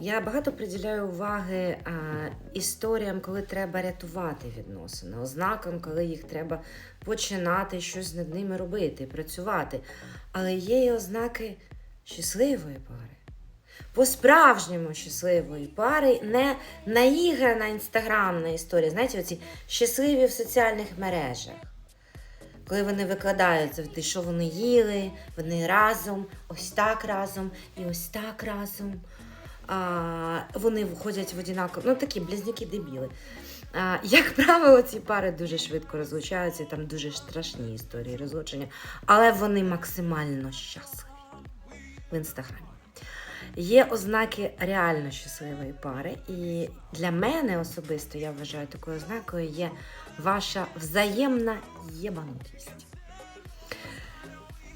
Я багато приділяю уваги а, історіям, коли треба рятувати відносини, ознакам, коли їх треба починати щось над ними робити, працювати. Але є і ознаки щасливої пари. По-справжньому щасливої пари, не наіграна інстаграмна історія. Знаєте, оці щасливі в соціальних мережах. Коли вони викладають завжди, що вони їли, вони разом, ось так разом і ось так разом. А, вони виходять в однаково, ну такі близнюки дебіли. А, як правило, ці пари дуже швидко розлучаються, там дуже страшні історії розлучення, але вони максимально щасливі в інстаграмі. Є ознаки реально щасливої пари, і для мене особисто я вважаю такою ознакою є ваша взаємна єбанутість.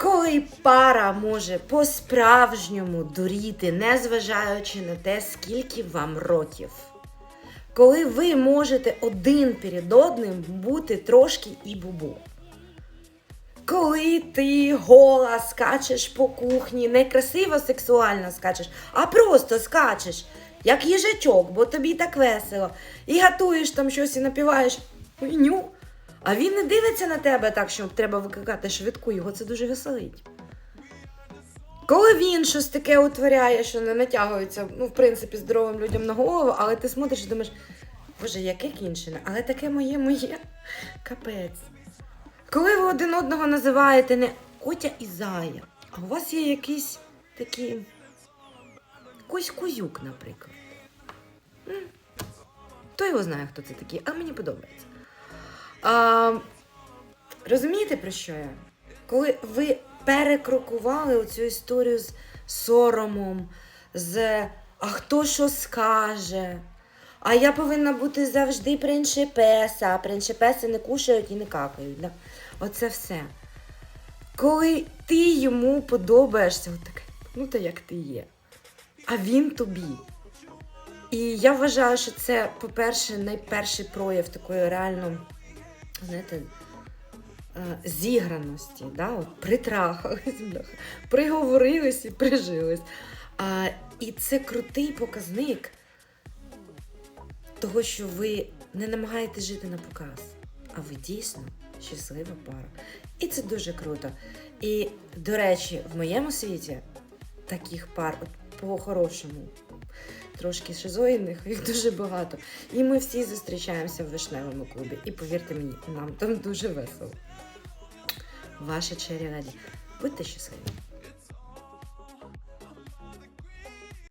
Коли пара може по-справжньому дуріти, незважаючи на те, скільки вам років. Коли ви можете один перед одним бути трошки і бубу. Коли ти гола скачеш по кухні, не красиво сексуально скачеш, а просто скачеш, як їжачок, бо тобі так весело. І готуєш там щось і напіваєш хуйню. А він не дивиться на тебе так, що треба викликати швидку, його це дуже веселить. Коли він щось таке утворяє, що не натягується, ну, в принципі, здоровим людям на голову, але ти смотриш і думаєш, боже, яке кінчене, але таке моє моє капець. Коли ви один одного називаєте не Котя і Зая, а у вас є якийсь такий Кось Кузюк, наприклад. М. Хто його знає, хто це такий, а мені подобається. А, розумієте, про що я? Коли ви перекрокували оцю історію з соромом, з а хто що скаже, а я повинна бути завжди приншипеса, а приншипеси не кушають і не какають. Оце все. Коли ти йому подобаєшся, от ну та як ти є, а він тобі. І я вважаю, що це, по-перше, найперший прояв такої реально, знаєте, е, зіграності, да? Притрахались, приговорились і прижились. А, і це крутий показник того, що ви не намагаєтесь жити на показ, а ви дійсно щаслива пара. І це дуже круто. І, до речі, в моєму світі таких пар, от по-хорошому, трошки шизоїдних, їх дуже багато. І ми всі зустрічаємося в вишневому клубі. І повірте мені, нам там дуже весело. Ваша Леді. Будьте щасливі!